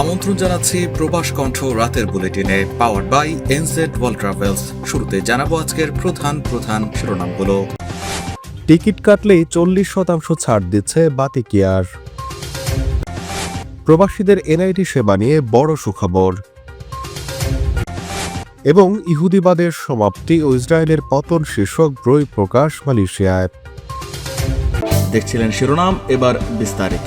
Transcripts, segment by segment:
আমন্ত্রণ জানাচ্ছি প্রবাস কণ্ঠ রাতের বুলেটিনে power by NZ world travels শুরুতে জানাব আজকের প্রধান প্রধান শিরোনামগুলো। টিকিট কাটলেই চল্লিশ শতাংশ ছাড় দিচ্ছে বাতিকিয়ার প্রবাসীদের এনআইডি সেবা নিয়ে বড় সুখবর। এবং ইহুদিবাদের সমাপ্তি ও ইসরায়েলের পতন শীর্ষক বই প্রকাশ মালয়েশিয়ায়। দেখছিলেন শিরোনাম এবার বিস্তারিত।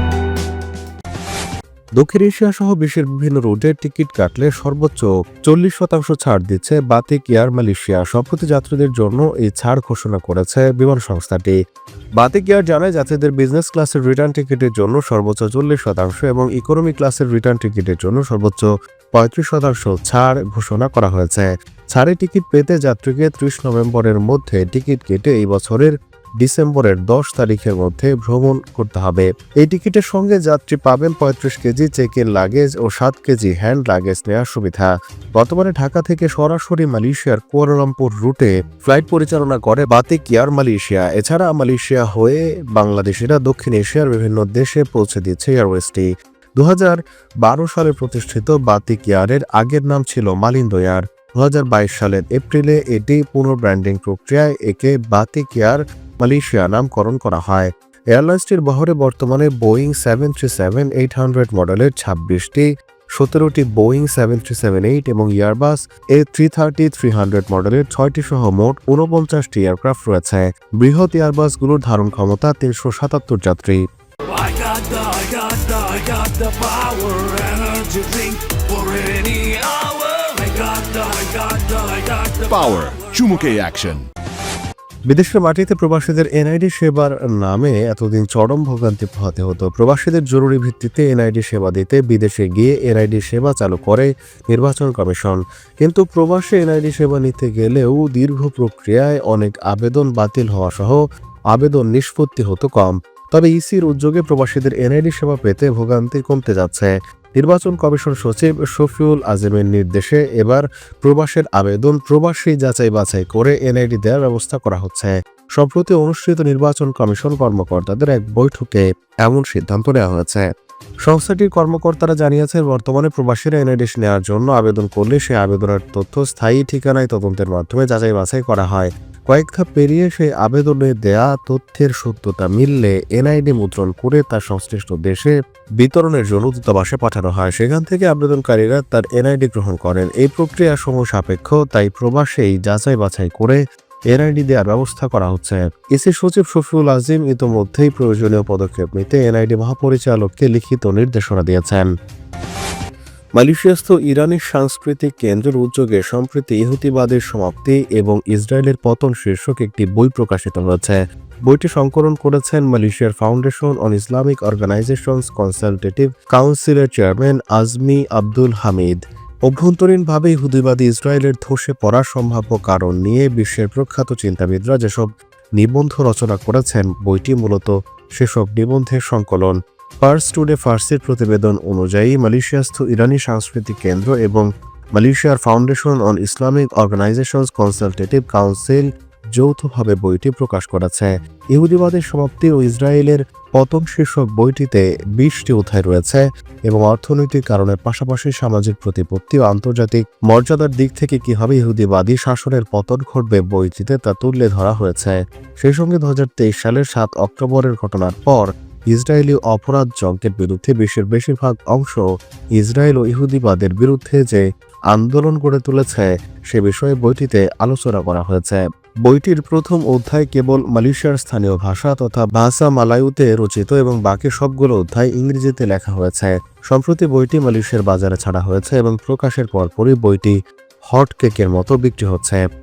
দক্ষিণ এশিয়া সহ বিশ্বের বিভিন্ন রুটের টিকিট কাটলে সর্বোচ্চ চল্লিশ শতাংশ ছাড় দিচ্ছে বাতিক এয়ার মালয়েশিয়া। সম্প্রতি যাত্রীদের জন্য এই ছাড় ঘোষণা করেছে বিমান সংস্থাটি। বাতিক এয়ার জানায়, যাত্রীদের বিজনেস ক্লাসের রিটার্ন টিকিটের জন্য সর্বোচ্চ চল্লিশ শতাংশ এবং ইকোনমি ক্লাসের রিটার্ন টিকিটের জন্য সর্বোচ্চ পঁয়ত্রিশ শতাংশ ছাড় ঘোষণা করা হয়েছে। ছাড়ে টিকিট পেতে যাত্রীকে ত্রিশ নভেম্বরের মধ্যে টিকিট কেটে এই বছরের ডিসেম্বরের দশ তারিখের মধ্যে ভ্রমণ করতে হবে। এই টিকিটের সঙ্গে যাত্রী পাবেন পঁয়ত্রিশ কেজি চেক ইন লাগেজ ও সাত কেজি হ্যান্ড লাগেজ নেওয়ার সুবিধা। বর্তমানে ঢাকা থেকে সরাসরি মালয়েশিয়ার কুয়ালালামপুর রুটে ফ্লাইট পরিচালনা করে বাতিক এয়ার মালয়েশিয়া। এছাড়া মালয়েশিয়া হয়ে বাংলাদেশিরা দক্ষিণ এশিয়ার বিভিন্ন দেশে পৌঁছে দিচ্ছে এয়ারওয়েজটি। দু সালে প্রতিষ্ঠিত বাতিক এয়ারের আগের নাম ছিল মালিন্দ এয়ার। দু সালের এপ্রিলে এটি পুনর্ব্র্যান্ডিং প্রক্রিয়ায় একে বাতিক এয়ার মালয়েশিয়া নামকরণ করা হয়। এয়ারলাইন্সটির বহরে বর্তমানে Boeing seven three seven eight hundred মডেলের ছাব্বিশটি সতেরোটি Boeing seven three seven eight এবং Airbus A three thirty three hundred মডেলের ছয়টি সহ মোট উনপঞ্চাশটি এয়ারক্রাফট রয়েছে। বৃহৎ এয়ারবাসগুলোর ধারণ ক্ষমতা তিনশো সাতাত্তর যাত্রী। Power, energy drink বিদেশের মাটিতে প্রবাসীদের এনআইডি সেবার নামে এতদিন চরম ভোগান্তি পোহাতে হতো। প্রবাসীদের জরুরি ভিত্তিতে এনআইডি সেবা দিতে বিদেশে গিয়ে এনআইডি সেবা চালু করে নির্বাচন কমিশন। কিন্তু প্রবাসে এনআইডি সেবা নিতে গেলেও দীর্ঘ প্রক্রিয়ায় অনেক আবেদন বাতিল হওয়া সহ আবেদন নিষ্পত্তি হতো কম। তবে ইসির উদ্যোগে প্রবাসীদের এনআইডি সেবা পেতে ভোগান্তি কমতে যাচ্ছে। নির্বাচন কমিশন সচিব শফিউল আজমের নির্দেশে এবার প্রবাসের আবেদন প্রবাসী যাচাই বাছাই করে এনআইডি দেওয়ার ব্যবস্থা করা হচ্ছে। সম্প্রতি অনুষ্ঠিত নির্বাচন কমিশন কর্মকর্তাদের এক বৈঠকে এমন সিদ্ধান্ত নেওয়া হয়েছে। সংস্থাটির কর্মকর্তারা জানিয়েছেন, বর্তমানে প্রবাসীরা এনআইডি নেওয়ার জন্য আবেদন করলে সেই আবেদনের তথ্য স্থায়ী ঠিকানায় তদন্তের মাধ্যমে যাচাই বাছাই করা হয়। কয়েক ধাপ পেরিয়ে সেই আবেদনে দেয়া তথ্যের সত্যতা মিললে এনআইডি মুদ্রণ করে তা সংশ্লিষ্ট দেশে বিতরণের জন্য দূতাবাসে পাঠানো হয়। সেখান থেকে আবেদনকারীরা তার এনআইডি গ্রহণ করেন। এই প্রক্রিয়া সময় সাপেক্ষ, তাই প্রবাসেই যাচাই বাছাই করে এনআইডি দেওয়ার ব্যবস্থা করা হচ্ছে। ইসি সচিব শফিউল আজিম ইতোমধ্যেই প্রয়োজনীয় পদক্ষেপ নিতে এনআইডি মহাপরিচালককে লিখিত নির্দেশনা দিয়েছেন। মালয়েশিয়াস্থ ইরানি সাংস্কৃতিক কেন্দ্রের উদ্যোগে সম্প্রতি ইহুতিবাদের সমাপ্তি এবং ইসরায়েলের পতন শীর্ষক একটি বই প্রকাশিত হয়েছে। বইটি সংকলন করেছেন মালয়েশিয়ার foundation on Islamic organisations consultative কাউন্সিলের চেয়ারম্যান আজমি আব্দুল হামিদ। অভ্যন্তরীণভাবে ইহুদিবাদী ইসরায়েলের ধসে পড়ার সম্ভাব্য কারণ নিয়ে বিশ্বের প্রখ্যাত চিন্তাবিদরা যেসব নিবন্ধ রচনা করেছেন, বইটি মূলত সেসব নিবন্ধের সংকলন। পার্স টুডে ফার্সির প্রতিবেদন অনুযায়ী মালয়েশিয়াস্থ ইরানি সাংস্কৃতিক কেন্দ্র এবং মালয়েশিয়ার foundation on Islamic organisations consultative council যৌথভাবে বইটি প্রকাশ করেছে। ইহুদিবাদের সমাপ্তি ও ইসরায়েলের পতন শীর্ষক বইটিতে বিশটি অধ্যায় রয়েছে এবং অর্থনৈতিক কারণের পাশাপাশি সামাজিক প্রতিপত্তি ও আন্তর্জাতিক মর্যাদার দিক থেকে কীভাবে ইহুদিবাদী শাসনের পতন ঘটবে বইটিতে তা তুলে ধরা হয়েছে। সেই সঙ্গে দু হাজার তেইশ সালের সাত অক্টোবরের ঘটনার পর ইসরায়েলি অপরাধ যজ্ঞের বিরুদ্ধে বিশ্বের বেশিরভাগ অংশ ইসরায়েল ও ইহুদিবাদের বিরুদ্ধে যে আন্দোলন গড়ে তুলেছে, সে বিষয়ে বইটিতে আলোচনা করা হয়েছে। বইটির প্রথম অধ্যায় কেবল মালয়েশিয়ার স্থানীয় ভাষা তথা ভাষা মালায়ুতে রচিত এবং বাকি সবগুলো অধ্যায় ইংরেজিতে লেখা হয়েছে। সম্প্রতি বইটি মালয়েশিয়ার বাজারে ছাড়া হয়েছে এবং প্রকাশের পরপরই বইটি হট কেকের মতো বিক্রি হচ্ছে।